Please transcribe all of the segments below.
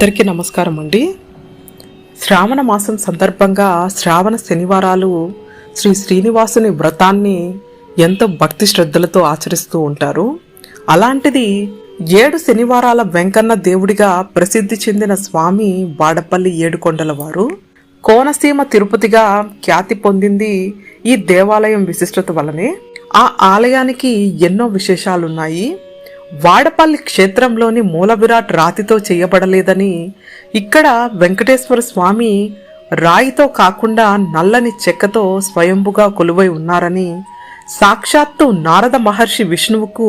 అందరికీ నమస్కారం అండి. శ్రావణ మాసం సందర్భంగా శ్రావణ శనివారాలు శ్రీ శ్రీనివాసుని వ్రతాన్ని ఎంతో భక్తి శ్రద్ధలతో ఆచరిస్తూ ఉంటారు. అలాంటిది ఏడు శనివారాల వెంకన్న దేవుడిగా ప్రసిద్ధి చెందిన స్వామి వాడపల్లి ఏడుకొండల వారు కోనసీమ తిరుపతిగా ఖ్యాతి పొందింది ఈ దేవాలయం విశిష్టత వల్లనే. ఆ ఆలయానికి ఎన్నో విశేషాలున్నాయి. వాడపల్లి క్షేత్రంలోని మూల విరాట్ రాతితో చేయబడలేదని ఇక్కడ వెంకటేశ్వర స్వామి రాయితో కాకుండా నల్లని చెక్కతో స్వయంభుగా కొలువై ఉన్నారని సాక్షాత్తు నారద మహర్షి విష్ణువుకు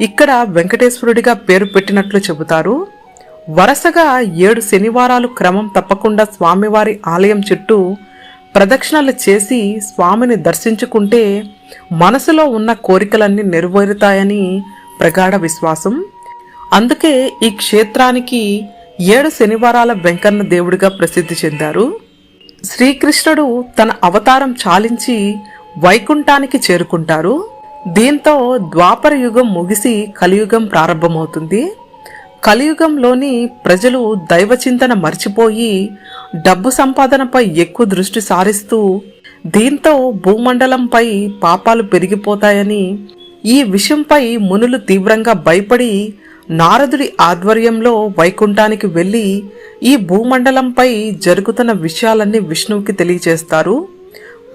ఇక్కడ వెంకటేశ్వరుడిగా పేరు పెట్టినట్లు చెబుతారు. వరుసగా ఏడు శనివారాలు క్రమం తప్పకుండా స్వామివారి ఆలయం చుట్టూ ప్రదక్షిణలు చేసి స్వామిని దర్శించుకుంటే మనసులో ఉన్న కోరికలన్నీ నెరవేరుతాయని ప్రగాఢ విశ్వాసం. అందుకే ఈ క్షేత్రానికి ఏడు శనివారాల వెంకన్న దేవుడిగా ప్రసిద్ధి చెందారు. శ్రీకృష్ణుడు తన అవతారం చాలించి వైకుంఠానికి చేరుకుంటారు. దీంతో ద్వాపర యుగం ముగిసి కలియుగం ప్రారంభమవుతుంది. కలియుగంలోని ప్రజలు దైవచింతన మర్చిపోయి డబ్బు సంపాదనపై ఎక్కువ దృష్టి సారిస్తూ దీంతో భూమండలంపై పాపాలు పెరిగిపోతాయని ఈ విషయంపై మునులు తీవ్రంగా భయపడి నారదుడి ఆధ్వర్యంలో వైకుంఠానికి వెళ్ళి ఈ భూమండలంపై జరుగుతున్న విషయాలన్నీ విష్ణువుకి తెలియజేస్తారు.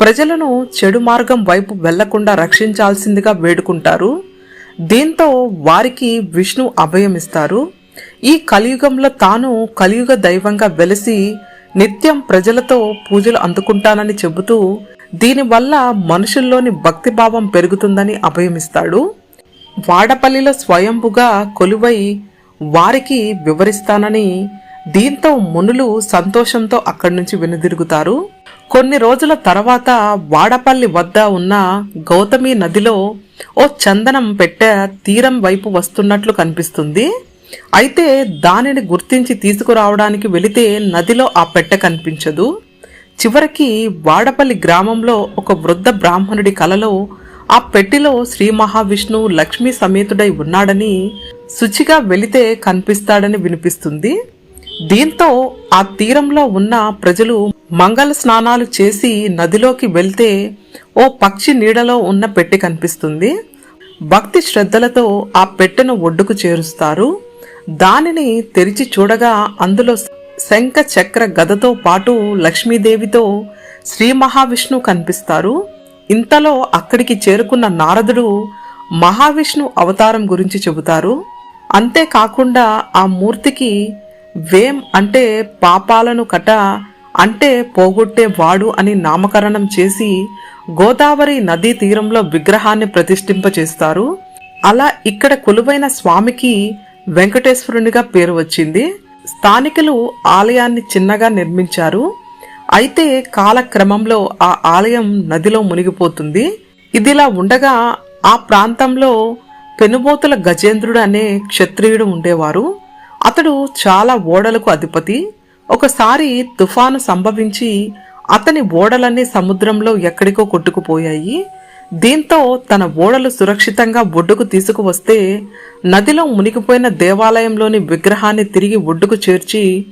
ప్రజలను చెడు మార్గం వైపు వెళ్ళకుండా రక్షించాల్సిందిగా వేడుకుంటారు. దీంతో వారికి విష్ణు అభయమిస్తారు. ఈ కలియుగంలో తాను కలియుగ దైవంగా వెలిసి నిత్యం ప్రజలతో పూజలు అందుకుంటానని చెబుతూ దీనివల్ల మనుషుల్లోని భక్తిభావం పెరుగుతుందని అభయమిస్తాడు. వాడపల్లిలో స్వయంభుగా కొలువై వారికి వివరిస్తానని దీంతో మునులు సంతోషంతో అక్కడి నుంచి వెనుదిరుగుతారు. కొన్ని రోజుల తర్వాత వాడపల్లి వద్ద ఉన్న గౌతమి నదిలో ఓ చందనం పెట్టె తీరం వైపు వస్తున్నట్లు కనిపిస్తుంది. అయితే దానిని గుర్తించి తీసుకురావడానికి వెళితే నదిలో ఆ పెట్టె కనిపించదు. చివరికి వాడపల్లి గ్రామంలో ఒక వృద్ధ బ్రాహ్మణుడి కలలో ఆ పెట్టెలో శ్రీ మహావిష్ణువు లక్ష్మీ సమేతుడై ఉన్నాడని శుచిగా వెళితే కనిపిస్తాడని వినిపిస్తుంది. దీంతో ఆ తీరంలో ఉన్న ప్రజలు మంగళ స్నానాలు చేసి నదిలోకి వెళ్తే ఓ పక్షి నీడలో ఉన్న పెట్టె కనిపిస్తుంది. భక్తి శ్రద్ధలతో ఆ పెట్టెను ఒడ్డుకు చేరుస్తారు. దానిని తెరిచి చూడగా అందులో శంఖ చక్ర గదతో పాటు లక్ష్మీదేవితో శ్రీ మహావిష్ణు కనిపిస్తారు. ఇంతలో అక్కడికి చేరుకున్న నారదుడు మహావిష్ణు అవతారం గురించి చెబుతారు. అంతేకాకుండా ఆ మూర్తికి వేం అంటే పాపాలను కట అంటే పోగొట్టే వాడు అని నామకరణం చేసి గోదావరి నదీ తీరంలో విగ్రహాన్ని ప్రతిష్ఠింపచేస్తారు. అలా ఇక్కడ కొలువైన స్వామికి వెంకటేశ్వరునిగా పేరు వచ్చింది. స్థానికులు ఆలయాన్ని చిన్నగా నిర్మించారు. అయితే కాలక్రమంలో ఆ ఆలయం నదిలో మునిగిపోతుంది. ఇదిలా ఉండగా ఆ ప్రాంతంలో పెనుబోతుల గజేంద్రుడు అనే క్షత్రియుడు ఉండేవారు. అతడు చాలా ఓడలకు అధిపతి. ఒకసారి తుఫాను సంభవించి అతని ఓడలన్నీ సముద్రంలో ఎక్కడికో కొట్టుకుపోయాయి. దీంతో తన ఓడలు సురక్షితంగా ఒడ్డుకు తీసుకువస్తే నదిలో మునిగిపోయిన దేవాలయంలోని విగ్రహాన్ని తిరిగి ఒడ్డుకు చేర్చి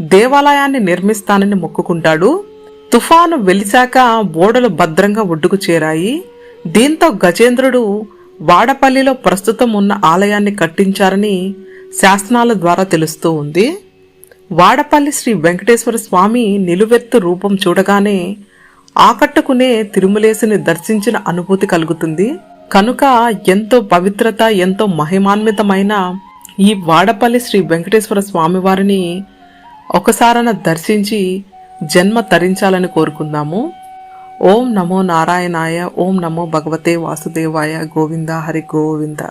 దేవాలయాన్ని నిర్మిస్తానని మొక్కుకుంటాడు. తుఫాను వెలిశాక ఓడలు భద్రంగా ఒడ్డుకు చేరాయి. దీంతో గజేంద్రుడు వాడపల్లిలో ప్రస్తుతం ఉన్న ఆలయాన్ని కట్టించారని శాసనాల ద్వారా తెలుస్తూ ఉంది. వాడపల్లి శ్రీ వెంకటేశ్వర స్వామి నిలువెత్తు రూపం చూడగానే ఆకట్టుకునే తిరుమలేసుని దర్శించిన అనుభూతి కలుగుతుంది. కనుక ఎంతో పవిత్రత ఎంతో మహిమాన్వితమైన ఈ వాడపల్లి శ్రీ వెంకటేశ్వర స్వామివారిని ఒకసారన దర్శించి జన్మ తరించాలని కోరుకుందాము. ఓం నమో నారాయణాయ ఓం నమో భగవతే వాసుదేవాయ గోవింద హరి గోవింద.